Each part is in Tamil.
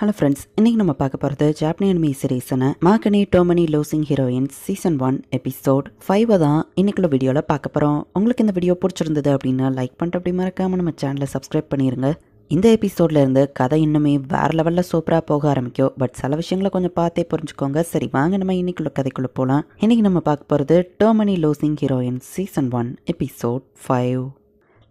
ஹலோ ஃப்ரெண்ட்ஸ் இன்னைக்கு நம்ம பார்க்க போகிறது ஜாப்பனி அனிமி சீரீஸான மார்கனி too many losing heroines season one episode ஃபைவை தான் இன்னைக்குள்ள வீடியோவில் பார்க்க போகிறோம் உங்களுக்கு இந்த வீடியோ பிடிச்சிருந்தது அப்படின்னா லைக் பண்ணிட்டு அப்படி மறக்காம நம்ம சேனலை சப்ஸ்கிரைப் பண்ணிடுங்க இந்த எபிசோட்ல இருந்து கதை இன்னுமே வேறு லெவலில் சூப்பராக போக ஆரம்பிக்கும். பட் சில விஷயங்களை கொஞ்சம் பார்த்தே புரிஞ்சுக்கோங்க. சரி வாங்க நம்ம இன்னைக்குள்ள கதைக்குள்ளே போகலாம் இன்றைக்கி நம்ம பார்க்க போகிறது too many losing heroine season one episode five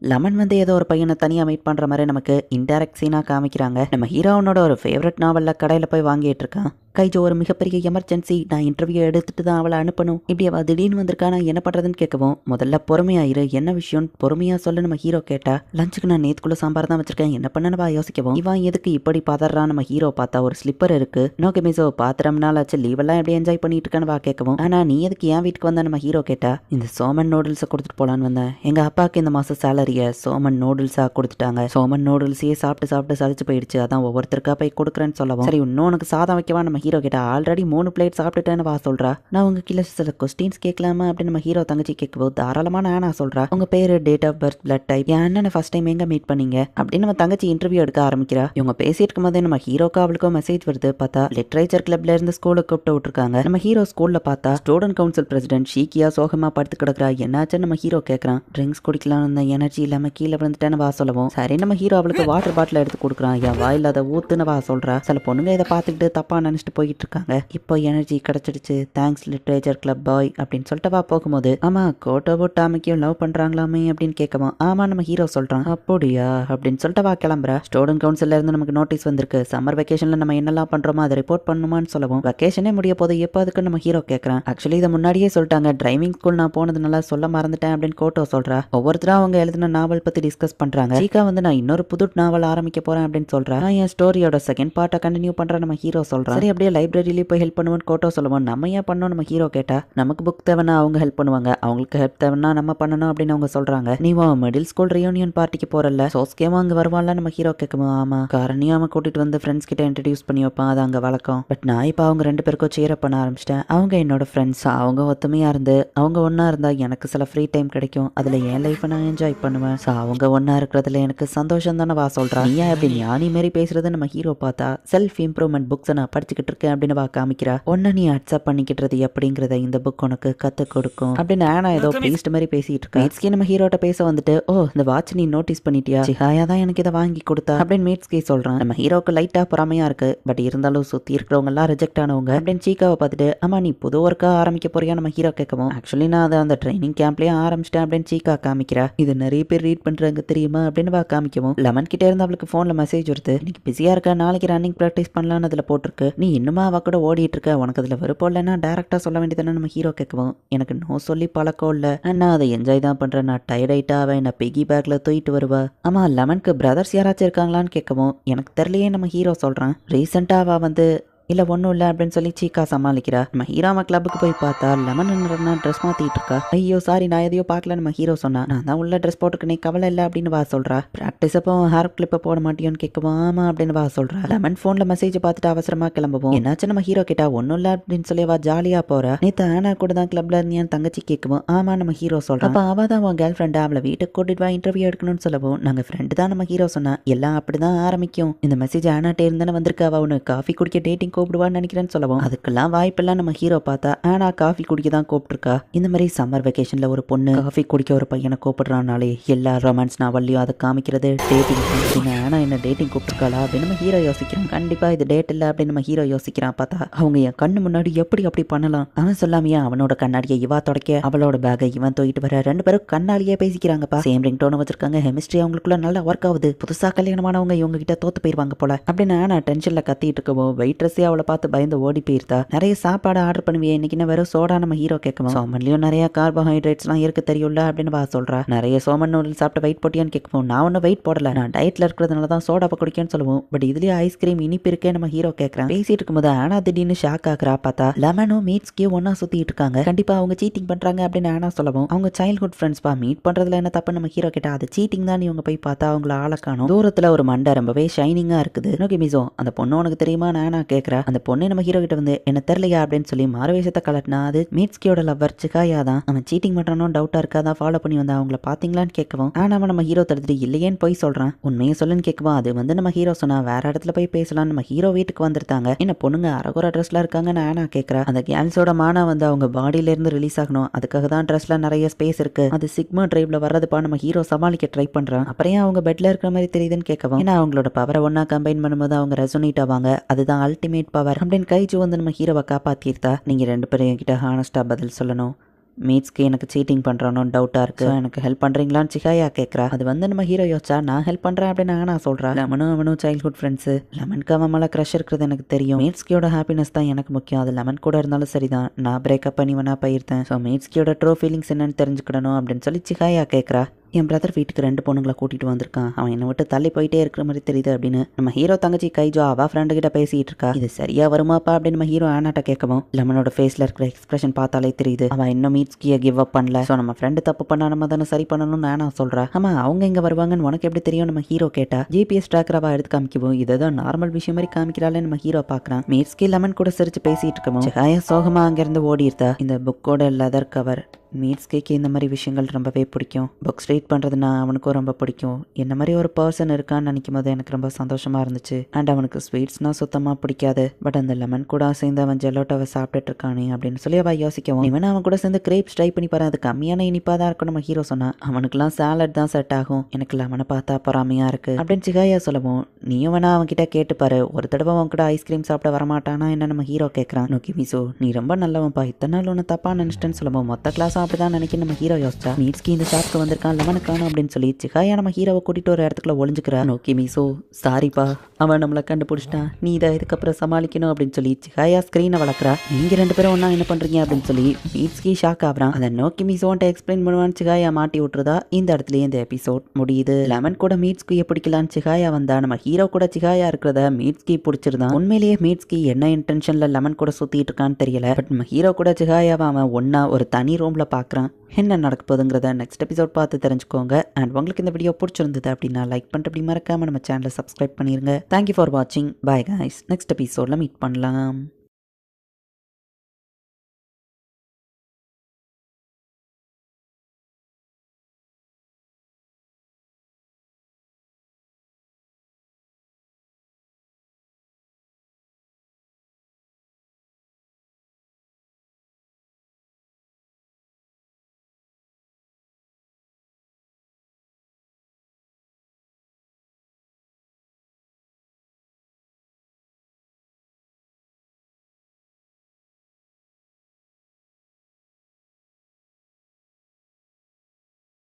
lemon வந்து ஏதோ ஒரு பையனை தனியாக மீட் பண்ணுற மாதிரி நமக்கு இன்டெரக்ட் சீனாக காமிக்கிறாங்க. நம்ம ஹீரோனோட ஒரு ஃபேவரட் நாவலில் கடையில் போய் வாங்கிட்டு இருக்கான். கைஜோ ஒரு மிகப்பெரிய எமர்ஜென்சி நான் இன்டர்வியூ எடுத்துட்டு தான் அவளை அனுப்பணும். இப்படி அவள் திடீர்னு வந்திருக்கா நான் என்ன பண்ணுறதுன்னு கேட்கவும் முதல்ல பொறுமையாயிரு. என்ன விஷயம்? பொறுமையாக சொல்லு நம்ம ஹீரோ கேட்டா. லஞ்சுக்கு நான் நேத்துக்குள்ள சாம்பார் தான் வச்சிருக்கேன். என்ன பண்ணனவா யோசிக்கவும். இவன் எதுக்கு இப்படி பதறான்? நம்ம ஹீரோ பார்த்தா ஒரு ஸ்லிப்பர் இருக்கு. நோ மிசோ பாத்திரம் நாள் ஆச்சு. லீவெல்லாம் எப்படி என்ஜாய் பண்ணிட்டு இருக்கானவா வா கேட்கவும். ஆனா நீ எதுக்கு என் வீட்டுக்கு வந்த? நம்ம ஹீரோ கேட்டா. இந்த சோமன் நூடுல்ஸை கொடுத்துட்டு போலான்னு வந்தேன். எங்க அப்பாவுக்கு இந்த மாசம் கறியை சோமன் நூடுல்ஸா கொடுத்துட்டாங்க. சோமன் நூடுல்ஸையே சாப்பிட்டு சாப்பிட்டு சதிச்சு போயிடுச்சு. அதான் ஒவ்வொருத்தருக்கா போய் கொடுக்குறேன்னு சொல்லவும். சரி இன்னும் உனக்கு சாதம் வைக்கவா? நம்ம ஹீரோ கிட்ட ஆல்ரெடி மூணு பிளேட் சாப்பிட்டுட்டேன்னு வா சொல்றா. நான் உங்க கீழே சில கொஸ்டின்ஸ் கேட்கலாமா அப்படின்னு நம்ம ஹீரோ தங்கச்சி கேட்கும்போது தாராளமா நானா சொல்றா. உங்க பேரு date of birth blood type என் அண்ணனை ஃபர்ஸ்ட் டைம் எங்க மீட் பண்ணீங்க? அப்படின்னு நம்ம தங்கச்சி இன்டர்வியூ எடுக்க ஆரம்பிக்கிறா. இவங்க பேசிட்டு இருக்கும் போதே நம்ம ஹீரோக்கு அவளுக்கும் மெசேஜ் வருது. பார்த்தா லிட்ரேச்சர் கிளப்ல இருந்து ஸ்கூலுக்கு கூப்பிட்டு விட்டுருக்காங்க. நம்ம ஹீரோ ஸ்கூல்ல பார்த்தா ஸ்டூடெண்ட் கவுன்சில் பிரசிடென்ட் ஷீக்கியா சோகமா படுத்து கிடக்குறா. என்னாச்சுன்னு நம்ம ஹீரோ கேட்கறான் ட்ரிங்க்ஸ் குடிக்கலாம்னு எனர்ஜி எனர்ஜி இல்லாம கீழே விழுந்துட்டேன்னு வா சொல்லவும். சரி நம்ம ஹீரோ அவளுக்கு வாட்டர் பாட்டில் எடுத்து கொடுக்குறான். என் வாயில் அதை ஊத்துன்னு வா சொல்றா. சில பொண்ணுங்க இதை பார்த்துக்கிட்டு தப்பா நினைச்சிட்டு போயிட்டு இருக்காங்க. இப்போ எனர்ஜி கிடைச்சிடுச்சு. தேங்க்ஸ் லிட்ரேச்சர் கிளப் பாய் அப்படின்னு சொல்லிட்டு வா போகும்போது ஆமா கோட்டோவோ டாமிக்கையும் லவ் பண்றாங்களாமே அப்படின்னு கேட்கவும் ஆமா நம்ம ஹீரோ சொல்றான். அப்படியா? அப்படின்னு சொல்லிட்டு வா கிளம்புறா. ஸ்டூடெண்ட் கவுன்சில இருந்து நமக்கு நோட்டீஸ் வந்திருக்கு. சம்மர் வெக்கேஷன்ல நம்ம என்னெல்லாம் பண்றோமோ அதை ரிப்போர்ட் பண்ணுமான்னு சொல்லவும் வெக்கேஷனே முடிய போது எப்போ அதுக்கு நம்ம ஹீரோ கேட்கறான். ஆக்சுவலி இதை முன்னாடியே சொல்லிட்டாங்க. டிரைவிங் ஸ்கூல் நான் போனது நல்லா சொல்ல மறந்துட்டேன் அப்படின்னு கோட்டோ சொல்றா. ஒவ்வொருத்தரும் அவங்க எழுதின நாவல் பற்றி டிஸ்கஸ் பண்ணுறாங்க சீக்கா வந்து நான் இன்னொரு புது நாவல் ஆரம்பிக்க போகிறேன் அப்படின்னு சொல்கிறேன் நான் என் ஸ்டோரியோட செகண்ட் பார்ட்டை கண்டினியூ பண்ணுற நம்ம ஹீரோ சொல்கிறேன் சரி அப்படியே லைப்ரரியிலே போய் ஹெல்ப் பண்ணுவோம் கோட்டோ சொல்லுவோம். நம்ம ஏன் பண்ணோம்? நம்ம ஹீரோ கேட்டால் நமக்கு புக் தேவைன்னா அவங்க ஹெல்ப் பண்ணுவாங்க. அவங்களுக்கு ஹெல்ப் தேவைன்னா நம்ம பண்ணணும் அப்படின்னு அவங்க சொல்கிறாங்க நீ வா மிடில் ஸ்கூல் ரியூனியன் பார்ட்டிக்கு போகிறல்ல சோஸ்கேமா அங்கே வருவான்ல நம்ம ஹீரோ கேட்கும் ஆமா. காரணியும் அவன் கூட்டிட்டு வந்து ஃப்ரெண்ட்ஸ் கிட்ட இன்ட்ரடியூஸ் பண்ணி வைப்பான். அது அங்கே வழக்கம். பட் நான் இப்போ அவங்க ரெண்டு பேருக்கும் சேர பண்ண ஆரம்பிச்சிட்டேன். அவங்க என்னோட ஃப்ரெண்ட்ஸ் அவங்க ஒத்துமையாக இருந்து அவங்க ஒன்றா இருந்தால் எனக்கு சில ஃப்ரீ டைம் கிடைக்கும். அதில் என் லைஃப்பை நான் என்ஜாய் பண்ணுவேன். ஸோ அவங்க ஒண்ணா இருக்கிறதுல எனக்கு சந்தோஷம் தானே வா சொல்றா. நீ ஏன் இப்படி ஞானி மாரி பேசுறது? நம்ம ஹீரோ பார்த்தா செல்ஃப் இம்ப்ரூவ்மெண்ட் புக்ஸை நான் படிச்சுக்கிட்டு இருக்கேன் அப்படின்னு வா காமிக்கிறா. ஒன்னு நீ அக்செப்ட் பண்ணிக்கிட்டது எப்படிங்கிறத இந்த புக் உனக்கு கத்து கொடுக்கும். அப்படின்னு ஆனா ஏதோ ப்ரீஸ்ட் மாதிரி பேசிட்டு இருக்கா. மேட்ஸ்கே நம்ம ஹீரோட்ட பேச வந்துட்டு ஓ இந்த வாட்ச் நீ நோட்டீஸ் பண்ணிட்டியா? சிஹாயா தான் எனக்கு இதை வாங்கி கொடுத்தா. அப்படின்னு மேட்ஸ்கே சொல்றான். நம்ம ஹீரோக்கு லைட்டா பொறாமையா இருக்கு. பட் இருந்தாலும் சுத்தி இருக்கிறவங்க எல்லாம் ரிஜெக்ட் ஆனவங்க. அப்படின்னு சீக்காவை பார்த்துட்டு ஆமா நீ புது ஒர்க்கா ஆரம்பிக்க போறியா நம்ம ஹீரோ கேட்கவும் ஆக்சுவலி நான் அதை அந்த ட்ரைனிங் கேம்ப்லயே ஆரம்பிச்சிட்டேன் அப்படின்னு சீக்கா காமிக்கிறா. இது நிறைய பேர் ரீட் பண்றாங்க தெரியுமா? அப்படின்னு வா காமிக்கவும். லெமன் கிட்டே இருந்து அவளுக்கு ஃபோனில் மெசேஜ் வருது. இன்னைக்கு பிஸியாக இருக்க நாளைக்கு ரன்னிங் ப்ராக்டிஸ் பண்ணலாம்னு அதில் போட்டிருக்கு. நீ இன்னுமா அவள் கூட ஓடிட்டு இருக்க? உனக்கு அதில் விருப்பம் இல்லைன்னா டேரக்டா சொல்ல வேண்டியதானே நம்ம ஹீரோ கேட்கவும். எனக்கு நோ சொல்லி பழக்கம் இல்லை. நான் அதை என்ஜாய் தான் பண்ணுறேன் நான் டயர்டாயிட்டா அவன் என்ன பெகி பேக்கில் தூக்கிட்டு வருவா. ஆமா லெமனுக்கு பிரதர்ஸ் யாராச்சும் இருக்காங்களான்னு கேட்கவும். எனக்கு தெரியலையே நம்ம ஹீரோ சொல்கிறான் ரீசெண்டாக அவள் வந்து இல்ல ஒன்றும் இல்லை அப்படின்னு சொல்லி சீக்கா சமாளிக்கிறா. நம்ம ஹீராமா கிளப்புக்கு போய் பார்த்தா லெமன் ட்ரெஸ் மாத்திட்டு இருக்கா. ஐயோ சாரி நான் எதையோ பார்க்கல நம்ம ஹீரோ சொன்னா நான் தான் உள்ள ட்ரெஸ் போட்டுக்கு நீ கவலை இல்லை அப்படின்னு வா சொல்றா. ப்ராக்டிஸ் அப்போ ஹேர் கிளிப்பை போட மாட்டியோன்னு கேட்கவும் அப்படின்னு வா சொல்றா. லெமன் ஃபோன்ல மெசேஜ் பார்த்துட்டு அவசரமா கிளம்புவோம். என்னாச்சு நம்ம ஹீரோ கேட்டா ஒன்றும் இல்லை அப்படின்னு சொல்லி வா ஜாலியா போறா. நேத்து ஆனா கூட தான் கிளப்ல இருந்தியான்னு தங்கச்சி கேட்கவும் ஆமா நம்ம ஹீரோ சொல்றா. அப்ப அவ தான் உன் கேர்ள் ஃப்ரெண்டா அவளை வீட்டுக்கு கூட்டிட்டு வா இன்டர்வியூ எடுக்கணும்னு சொல்லவும் நாங்க ஃப்ரெண்டு தான் நம்ம ஹீரோ சொன்னா. எல்லாம் அப்படிதான் ஆரம்பிக்கும். இந்த மெசேஜ் ஆனாட்டே இருந்தானே வந்திருக்கா. அவ உனக்கு காஃபி குடிக்க டேட்டிங் கூப்பிடுவான்னு நினைக்கிறேன்னு சொல்லவும். அதுக்கெல்லாம் வாய்ப்பெல்லாம் நம்ம ஹீரோ பார்த்தா ஆனா காஃபி குடிக்க தான் கூப்பிட்டுருக்கா. இந்த மாதிரி சம்மர் வெக்கேஷன்ல ஒரு பொண்ணு காஃபி குடிக்க ஒரு பையனை கூப்பிடுறானாலே எல்லா ரொமான்ஸ் நாவல்லையும் அதை காமிக்கிறது டேட்டிங் அப்படின்னு ஆனா என்ன டேட்டிங் கூப்பிட்டுருக்காளா? அப்படின்னு நம்ம ஹீரோ யோசிக்கிறான் கண்டிப்பா இது டேட் இல்ல அப்படின்னு நம்ம ஹீரோ யோசிக்கிறான். பார்த்தா அவங்க என் கண்ணு முன்னாடி எப்படி அப்படி பண்ணலாம்? அவன் சொல்லாமையா? அவனோட கண்ணாடியை இவா தொடக்க அவளோட பேகை இவன் தூக்கிட்டு வர. ரெண்டு பேரும் கண்ணாடியே பேசிக்கிறாங்கப்பா. சேம் ரிங் டோன் வச்சிருக்காங்க. ஹெமிஸ்ட்ரி அவங்களுக்குள்ள நல்லா ஒர்க் ஆகுது. புதுசா கல்யாணமானவங்க இவங்க கிட்ட தோத்து போயிருவாங்க போல. அப்படின்னு நான் டென்ஷன்ல கத்திட்டு இருக்கவும் வெயிட்ரஸே அவளை பார்த்து பயந்து ஓடி போயிருந்தா. நிறைய சாப்பாடு ஆர்டர் பண்ணுவியே இன்னைக்கு என்ன வெறும் சோடா நம்ம ஹீரோ கேட்கவும் சோமன்லயும் நிறைய கார்போஹைட்ரேட்ஸ்லாம் இருக்கு தெரியும்ல அப்படின்னு வா சொல்றா. நிறைய சோமன் நூடுல் சாப்பிட்டு வெயிட் போட்டியான்னு கேட்கும் நான் ஒன்றும் வெயிட் போடல. நான் டயட்ல இருக்கிறதுனால தான் சோடாவை குடிக்கேன்னு சொல்லுவோம். பட் இதுலயே ஐஸ்கிரீம் இனிப்பு இருக்கே நம்ம ஹீரோ கேட்கறான். பேசிட்டு இருக்கும்போது ஆனா திடீர்னு ஷாக் ஆகுறா பார்த்தா லெமனும் மீட்ஸ்கே ஒன்னா சுத்திட்டு இருக்காங்க. கண்டிப்பா அவங்க சீட்டிங் பண்றாங்க அப்படின்னு ஆனா சொல்லவும் அவங்க சைல்ட்ஹுட் ஃப்ரெண்ட்ஸ் பா மீட் பண்றதுல என்ன தப்பு நம்ம ஹீரோ கேட்டா அது சீட்டிங் தான் இவங்க போய் பார்த்தா அவங்கள ஆள காணும். தூரத்துல ஒரு மண்டை ரொம்பவே ஷைனிங்கா இருக்குது. நோக்கி மிசோ அந்த பொண்ணு உனக்கு தெரியுமா? நானா கேட்கறேன் அந்த பொண்ணு நம்ம ஹீரோ கிட்ட வந்து என்ன தெரியலையா? அப்படின்னு சொல்லி மாரவேஷத்தை கலட்டினா அது மீட்ஸ்கியோட லவ்வர் சிகாயா தான் அவன் சீட்டிங் பண்றானோ டவுட்டா இருக்காதான் ஃபாலோ பண்ணி வந்தா அவங்கள பாத்தீங்களான்னு கேட்கவும் ஆனா அவன் நம்ம ஹீரோ தடுத்துட்டு இல்லையேன்னு போய் சொல்றான். உண்மையை சொல்லுன்னு கேட்கவும் அது வந்து நம்ம ஹீரோ சொன்னா வேற இடத்துல போய் பேசலாம் நம்ம ஹீரோ வீட்டுக்கு வந்திருந்தாங்க என்ன பொண்ணுங்க அரகுற ட்ரெஸ்ல இருக்காங்கன்னு ஆனா கேட்கறா. அந்த கேர்ள்ஸோட மானா வந்து அவங்க பாடியில இருந்து ரிலீஸ் ஆகணும். அதுக்காக தான் ட்ரெஸ்ல நிறைய ஸ்பேஸ் இருக்கு. அது சிக்மா டிரைவ்ல வர்றதுப்பா நம்ம ஹீரோ சமாளிக்க ட்ரை பண்றான். அப்புறம் அவங்க பெட்ல இருக்கிற மாதிரி தெரியுதுன்னு கேட்கவும் ஏன்னா அவங்களோட பவரை ஒன்னா கம்பைன் பண்ணும்போது அவங்க ரெசோனேட் ஆவாங்க. அதுதான் அல்டிமேட் பவர் அப்படின்னு கைஜு வந்து நம்ம ஹீரோவை காப்பாத்திருத்தா நீங்க ரெண்டு பேரும் என்கிட்ட ஹானஸ்டா பதில் சொல்லணும். மீட்ஸ்க்கு எனக்கு சீட்டிங் பண்ணுறானோ டவுட்டாக இருக்கு. So, எனக்கு ஹெல்ப் பண்ணுறீங்களான்னு சிகாயா கேட்குறா அது வந்து நம்ம ஹீரோ யோசிச்சா நான் ஹெல்ப் பண்ணுறேன் அப்படின்னு நான் சொல்கிறேன் லெமனும் அவனும் சைல்ட்ஹுட் ஃப்ரெண்ட்ஸு லெமனுக்கு அவன் மேலே க்ரஷ் இருக்கிறது எனக்கு தெரியும். மீட்ஸ்கியோட ஹாப்பினஸ் தான் எனக்கு முக்கியம். அது லெமன் கூட இருந்தாலும் சரிதான். நான் பிரேக்கப் பண்ணி வேணா போயிருந்தேன் ஸோ மீட்ஸ்கியோட ட்ரோ ஃபீலிங்ஸ் என்னன்னு தெரிஞ்சுக்கிடணும் அப்படின்னு சொல்லி சிகாயா கேட்குறா என் பிரதர் வீட்டுக்கு ரெண்டு பொண்ணுங்களை கூட்டிட்டு வந்திருக்கான். அவன் என்னை விட்டு தள்ளி போயிட்டே இருக்கிற மாதிரி தெரியுது அப்படின்னு நம்ம ஹீரோ தங்கச்சி கைஜோ அவ ஃப்ரெண்டு கிட்ட பேசிட்டு இருக்கா. இது சரியா வருமாப்பா அப்படின்னு நம்ம ஹீரோ ஆனாட்ட கேட்கவும் லெமனோட ஃபேஸ்ல இருக்கிற எக்ஸ்பிரஷன் பார்த்தாலே தெரியுது. அவன் இன்னும் மீட்ஸ்கிய கிவ் அப் பண்ணல. ஸோ நம்ம ஃப்ரெண்டு தப்பு பண்ணா நம்ம தானே சரி பண்ணணும்னு ஆனா சொல்றா. ஆமா அவங்க இங்க வருவாங்கன்னு உனக்கு எப்படி தெரியும் நம்ம ஹீரோ கேட்டா? ஜிபிஎஸ் ட்ராக்கர் எடுத்து காமிக்கவும் இதான் நார்மல் விஷயம் மாதிரி காமிக்கிறாளே நம்ம ஹீரோ பாக்குறான் மீட்ஸ்கி லெமன் கூட சிரிச்சு பேசிட்டு இருக்கவும் சோகமா அங்கிருந்து ஓடிருந்தா இந்த புக்கோட லெதர் கவர் மீட்ஸ்கேக்கு இந்த மாதிரி விஷயங்கள் ரொம்பவே பிடிக்கும். புக்ஸ் ரீட் பண்ணுறதுனா அவனுக்கும் ரொம்ப பிடிக்கும். என்ன மாதிரி ஒரு பர்சன் இருக்கான்னு நினைக்கும் போது எனக்கு ரொம்ப சந்தோஷமாக இருந்துச்சு. அண்ட் அவனுக்கு ஸ்வீட்ஸ்னால் சுத்தமாக பிடிக்காது. பட் அந்த லெமன் கூட சேர்ந்து அவன் ஜெல்லோட்டாவை சாப்பிட்டுட்டு இருக்கானே அப்படின்னு சொல்லி அவள் யோசிக்கவும். இவன் அவன் கூட சேர்ந்து கிரேப்ஸ் ட்ரை பண்ணி பாரு அது கம்மியான இனிப்பாக தான் இருக்கும் நம்ம ஹீரோ சொன்னா அவனுக்குலாம் சாலட் தான் செட் ஆகும். எனக்கு லெமனை பார்த்தா பொறாமையாக இருக்கு. அப்படின்னு சிகாயா சொல்லவும் நீயும் வேணா அவன்கிட்ட கேட்டுப்பாரு ஒரு தடவை அவன் கூட ஐஸ்கிரீம் சாப்பிட வரமாட்டானா என்ன நம்ம ஹீரோ கேட்குறான் நோக்கி மிசோ நீ ரொம்ப நல்லவன்ப்பா இத்தனை நாள் ஒன்று தப்பா நினைச்சிட்டேன்னு சொல்லுவோம் மொத்த கிளாஸ் அப்படிதான் நினைக்க நம்ம ஹீரோ யோசிச்சா. மீட்ஸ்கி இந்த ஷாப்க்கு வந்திருக்கான் லெமனை காணும் அப்படின்னு சொல்லி சிகாயா நம்ம ஹீரோவை கூட்டிட்டு ஒரு இடத்துக்குள்ள ஒளிஞ்சுக்கிறா. நோக்கி மீசோ சாரிப்பா அவன் நம்மளை கண்டுபிடிச்சிட்டான். நீ இதை இதுக்கப்புறம் சமாளிக்கணும் அப்படின்னு சொல்லி சிகாயா ஸ்க்ரீனை வளர்க்குறா நீங்க ரெண்டு பேரும் ஒன்றா என்ன பண்றீங்க? அப்படின்னு சொல்லி மீட்ஸ்கி ஷாக் ஆகுறான். அதை நோக்கி மீசோன்ட்ட எக்ஸ்பிளைன் பண்ணுவான்னு சிகாயா மாட்டி விட்டுறதா? இந்த இடத்துலயே இந்த எபிசோட் முடியுது. லெமன் கூட மீட்ஸ்கியை பிடிக்கலான்னு சிகாயா வந்தா நம்ம ஹீரோ கூட சிகாயா இருக்கிறத மீட்ஸ்கி பிடிச்சிருந்தான். உண்மையிலேயே மீட்ஸ்கி என்ன இன்டென்ஷன்ல லெமன் கூட சுத்திட்டு இருக்கான்னு தெரியல. பட் நம்ம ஹீரோ கூட சிகாயாவை அவன் ஒன்னா ஒரு தனி ரூம்ல பாக்குறான் என்ன நடக்க போகுதுங்கிறத நெக்ஸ்ட் எபிசோட் பார்த்து தெரிஞ்சுக்கோங்க. அண்ட் உங்களுக்கு இந்த வீடியோ பிடிச்சிருந்தது அப்படின்னா லைக் பண்ணிட்டு அப்படி மறக்காமல் நம்ம சேனலை சப்ஸ்கிரைப் பண்ணிருங்க. தேங்க்யூ ஃபார் வாட்சிங் பாய் கைஸ் நெக்ஸ்ட் எபிசோடில் மீட் பண்ணலாம்.